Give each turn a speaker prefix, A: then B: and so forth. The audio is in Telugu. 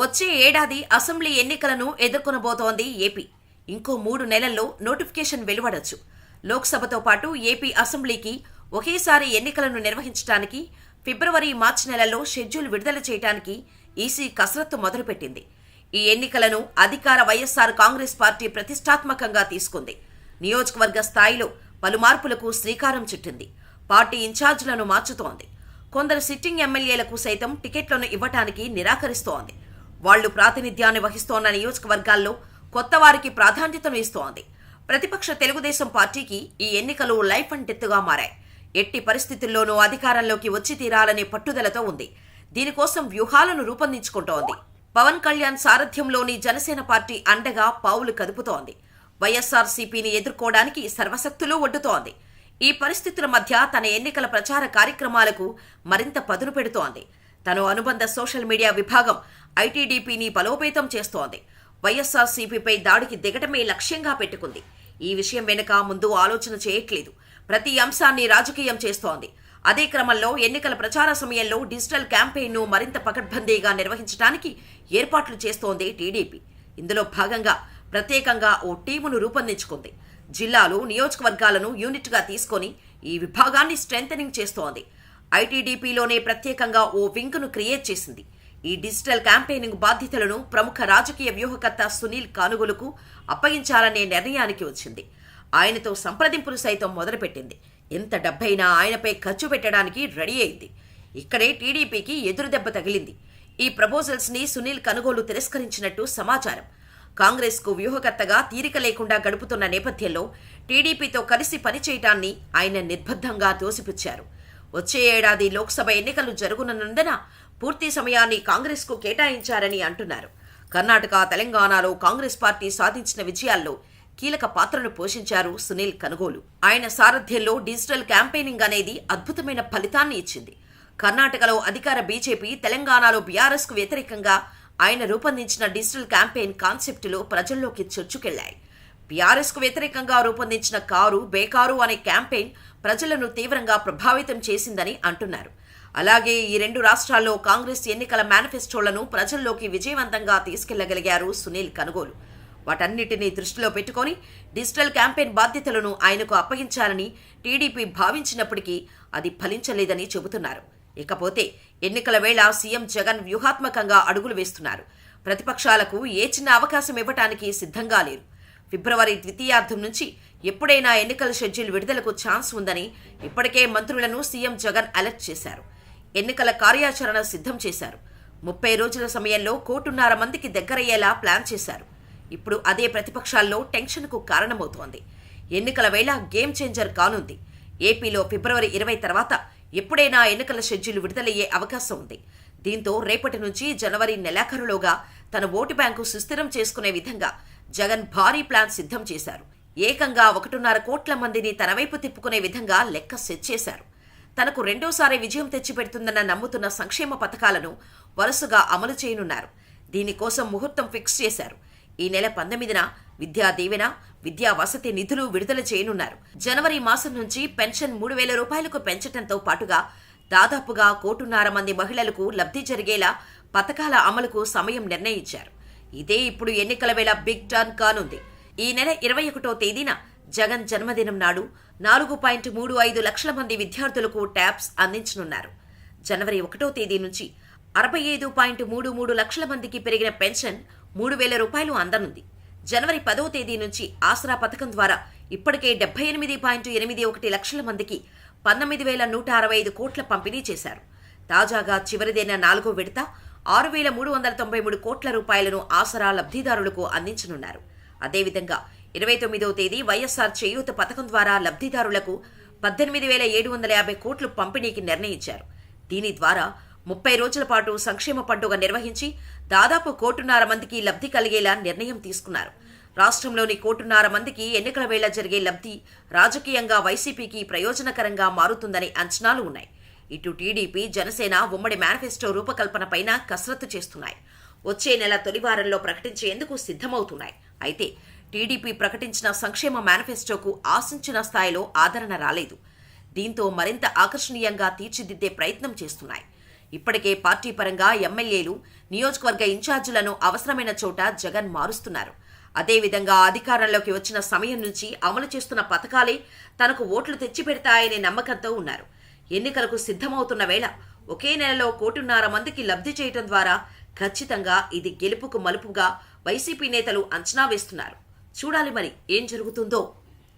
A: వచ్చే ఏడాది అసెంబ్లీ ఎన్నికలను ఎదుర్కొనబోతోంది ఏపీ. ఇంకో మూడు నెలల్లో నోటిఫికేషన్ వెలువడొచ్చు. లోక్సభతో పాటు ఏపీ అసెంబ్లీకి ఒకేసారి ఎన్నికలను నిర్వహించడానికి ఫిబ్రవరి మార్చి నెలల్లో షెడ్యూల్ విడుదల చేయడానికి ఈసీ కసరత్తు మొదలుపెట్టింది. ఈ ఎన్నికలను అధికార వైఎస్సార్ కాంగ్రెస్ పార్టీ ప్రతిష్టాత్మకంగా తీసుకుంది. నియోజకవర్గ స్థాయిలో పలు మార్పులకు శ్రీకారం చుట్టింది. పార్టీ ఇన్ఛార్జీలను మార్చుతోంది. కొందరు సిట్టింగ్ ఎమ్మెల్యేలకు సైతం టికెట్లను ఇవ్వటానికి నిరాకరిస్తోంది. వాళ్ళు ప్రాతినిధ్యాన్ని వహిస్తోన్న నియోజకవర్గాల్లో కొత్త వారికి ప్రాధాన్యతను ఇస్తోంది. ప్రతిపక్ష తెలుగుదేశం పార్టీకి ఈ ఎన్నికలు లైఫ్ అండ్ డెత్గా మారాయి. ఎట్టి పరిస్థితుల్లోనూ అధికారంలోకి వచ్చి తీరాలనే పట్టుదలతో ఉంది. దీనికోసం వ్యూహాలను రూపొందించుకుంటోంది. పవన్ కళ్యాణ్ సారథ్యంలోని జనసేన పార్టీ అండగా పావులు కదుపుతోంది. వైఎస్ఆర్సీపీని ఎదుర్కోవడానికి సర్వశక్తులు ఒడ్డుతోంది. ఈ పరిస్థితుల మధ్య తన ఎన్నికల ప్రచార కార్యక్రమాలకు మరింత పదును పెడుతోంది. తను అనుబంధ సోషల్ మీడియా విభాగం ఐటీడీపీని బలోపేతం చేస్తోంది. వైఎస్ఆర్సీపీపై దాడికి దిగటమే లక్ష్యంగా పెట్టుకుంది. ఈ విషయం వెనుక ముందు ఆలోచన చేయట్లేదు. ప్రతి అంశాన్ని రాజకీయం చేస్తోంది. అదే క్రమంలో ఎన్నికల ప్రచార సమయంలో డిజిటల్ క్యాంపెయిన్ను మరింత పకడ్బందీగా నిర్వహించడానికి ఏర్పాట్లు చేస్తోంది టీడీపీ. ఇందులో భాగంగా ప్రత్యేకంగా ఓ టీమును రూపొందించుకుంది. జిల్లాలు నియోజకవర్గాలను యూనిట్గా తీసుకొని ఈ విభాగాన్ని స్ట్రెంథనింగ్ చేస్తోంది. ఐటీడీపీలోనే ప్రత్యేకంగా ఓ వింగ్ను క్రియేట్ చేసింది. ఈ డిజిటల్ క్యాంపెయినింగ్ బాధ్యతలను ప్రముఖ రాజకీయ వ్యూహకర్త సునీల్ కానుగులకు అప్పగించాలనే నిర్ణయానికి వచ్చింది. ఆయనతో సంప్రదింపులు సైతం మొదలుపెట్టింది. ఎంత డబ్బైనా ఆయనపై ఖర్చు పెట్టడానికి రెడీ అయింది. ఇక్కడే టీడీపీకి ఎదురుదెబ్బ తగిలింది. ఈ ప్రపోజల్స్ని సునీల్ కనుగోలు తిరస్కరించినట్టు సమాచారం. కాంగ్రెస్కు వ్యూహకర్తగా తీరిక లేకుండా గడుపుతున్న నేపథ్యంలో టీడీపీతో కలిసి పనిచేయటాన్ని ఆయన నిర్బద్ధంగా తోసిపుచ్చారు. వచ్చే ఏడాది లోక్సభ ఎన్నికలు జరుగునున్నందున పూర్తి సమయాన్ని కాంగ్రెస్కు కేటాయించారని అంటున్నారు. కర్ణాటక తెలంగాణలో కాంగ్రెస్ పార్టీ సాధించిన విజయాల్లో కీలక పాత్రను పోషించారు సునీల్ కనుగోలు. ఆయన సారథ్యంలో డిజిటల్ క్యాంపెయినింగ్ అనేది అద్భుతమైన ఫలితాన్ని ఇచ్చింది. కర్ణాటకలో అధికార బీజేపీ తెలంగాణలో బీఆర్ఎస్కు వ్యతిరేకంగా ఆయన రూపొందించిన డిజిటల్ క్యాంపెయిన్ కాన్సెప్టులు ప్రజల్లోకి చొచ్చుకెళ్ళాయి బీఆర్ఎస్కు వ్యతిరేకంగా రూపొందించిన కారు బేకారు అనే క్యాంపెయిన్ ప్రజలను తీవ్రంగా ప్రభావితం చేసిందని అంటున్నారు. అలాగే ఈ రెండు రాష్ట్రాల్లో కాంగ్రెస్ ఎన్నికల మేనిఫెస్టోలను ప్రజల్లోకి విజయవంతంగా తీసుకెళ్ళగలిగారు సునీల్ కనుగోలు. వాటన్నిటినీ దృష్టిలో పెట్టుకొని డిజిటల్ క్యాంపెయిన్ బాధ్యతలను ఆయనకు అప్పగించాలని టీడీపీ భావించినప్పటికీ అది ఫలించలేదని చెబుతున్నారు. ఇకపోతే ఎన్నికల వేళ సీఎం జగన్ వ్యూహాత్మకంగా అడుగులు వేస్తున్నారు. ప్రతిపక్షాలకు ఏ చిన్న అవకాశం ఇవ్వటానికి సిద్ధంగా లేరు. ఫిబ్రవరి ద్వితీయార్థం నుంచి ఎప్పుడైనా ఎన్నికల షెడ్యూల్ విడుదలకు ఛాన్స్ ఉందని ఇప్పటికే మంత్రులను సీఎం జగన్ అలర్ట్ చేశారు. ఎన్నికల కార్యాచరణ సిద్ధం చేశారు. ముప్పై రోజుల సమయంలో కోటున్నర మందికి దగ్గరయ్యేలా ప్లాన్ చేశారు. ఇప్పుడు అదే ప్రతిపక్షాల్లో టెన్షన్కు కారణమవుతోంది. ఎన్నికల వేళ గేమ్ చేంజర్ కానుంది. ఏపీలో ఫిబ్రవరి ఇరవై తర్వాత ఎప్పుడైనా ఎన్నికల షెడ్యూల్ విడుదలయ్యే అవకాశం ఉంది. దీంతో రేపటి నుంచి జనవరి నెలాఖరులోగా తన ఓటు బ్యాంకు సుస్థిరం చేసుకునే విధంగా జగన్ భారీ ప్లాన్ సిద్ధం చేశారు. ఏకంగా ఒకటిన్నర కోట్ల మందిని తన వైపు తిప్పుకునే విధంగా లెక్క సెట్ చేశారు. తనకు రెండోసారి విజయం తెచ్చిపెడుతుందన్న నమ్ముతున్న సంక్షేమ పథకాలను వరుసగా అమలు చేయనున్నారు. దీనికోసం ముహూర్తం ఫిక్స్ చేశారు. ఈ నెల పంతొమ్మిదిన విద్యా దీవెన విద్యా వసతి నిధులు విడుదల చేయనున్నారు. జనవరి మాసం నుంచి పెన్షన్ మూడు వేల రూపాయలకు పెంచడంతో పాటుగా దాదాపుగా కోటున్నర మంది మహిళలకు లబ్ధి జరిగేలా పథకాల అమలుకు సమయం నిర్ణయించారు. ఇదే ఇప్పుడు ఎన్నికల వేళ బిగ్ టర్న్ కానుంది. ఈ నెల ఇరవై ఒకటో తేదీన జగన్ జన్మదినం నాడు నాలుగు పాయింట్ మూడు ఐదు లక్షల మంది విద్యార్థులకు ట్యాబ్స్ అందించనున్నారు. జనవరి ఒకటో తేదీ నుంచి అరవై ఐదు పాయింట్ మూడు మూడు లక్షల మందికి పెరిగిన పెన్షన్ మూడు వేల రూపాయలు అందనుంది. జనవరి పదో తేదీ నుంచి ఆసరా పథకం ద్వారా ఇప్పటికే డెబ్బై ఎనిమిది పాయింట్ ఎనిమిది ఒకటి లక్షల మందికి పంతొమ్మిది వేల నూట అరవై ఐదు కోట్ల పంపిణీ చేశారు. తాజాగా చివరిదైన నాలుగో విడత ఆరు వేల మూడు వందల తొంభై మూడు కోట్ల రూపాయలను ఆసరా లబ్ధిదారులకు అందించనున్నారు. అదేవిధంగా ఇరవై తొమ్మిదవ తేదీ వైఎస్ఆర్ చేయూత పథకం ద్వారా లబ్ధిదారులకు పద్దెనిమిది వేల ఏడు వందల యాభై కోట్లు పంపిణీకి నిర్ణయించారు. దీని ద్వారా ముప్పై రోజుల పాటు సంక్షేమ పండుగ నిర్వహించి దాదాపు కోటున్నర మందికి లబ్ధి కలిగేలా నిర్ణయం తీసుకున్నారు. రాష్ట్రంలోని కోటున్నర మందికి ఎన్నికల వేళ జరిగే లబ్ధి రాజకీయంగా వైసీపీకి ప్రయోజనకరంగా మారుతుందనే అంచనాలు ఉన్నాయి. ఇటు టీడీపీ జనసేన ఉమ్మడి మేనిఫెస్టో రూపకల్పనపైన కసరత్తు చేస్తున్నాయి. వచ్చే నెల తొలి వారంలో ప్రకటించేందుకు సిద్ధమవుతున్నాయి. అయితే టీడీపీ ప్రకటించిన సంక్షేమ మేనిఫెస్టోకు ఆశించిన స్థాయిలో ఆదరణ రాలేదు. దీంతో మరింత ఆకర్షణీయంగా తీర్చిదిద్దే ప్రయత్నం చేస్తున్నాయి. ఇప్పటికే పార్టీ పరంగా ఎమ్మెల్యేలు నియోజకవర్గ ఇన్ఛార్జీలను అవసరమైన చోట జగన్ మారుస్తున్నారు. అదేవిధంగా అధికారంలోకి వచ్చిన సమయం నుంచి అమలు చేస్తున్న పథకాలే తనకు ఓట్లు తెచ్చిపెడతాయనే నమ్మకంతో ఉన్నారు. ఎన్నికలకు సిద్ధమవుతున్న వేళ ఒకే నెలలో కోటిన్నర మందికి లబ్ధి చేయటం ద్వారా ఖచ్చితంగా ఇది గెలుపుకు మలుపుగా వైసీపీ నేతలు అంచనా వేస్తున్నారు. చూడాలి మరి ఏం జరుగుతుందో.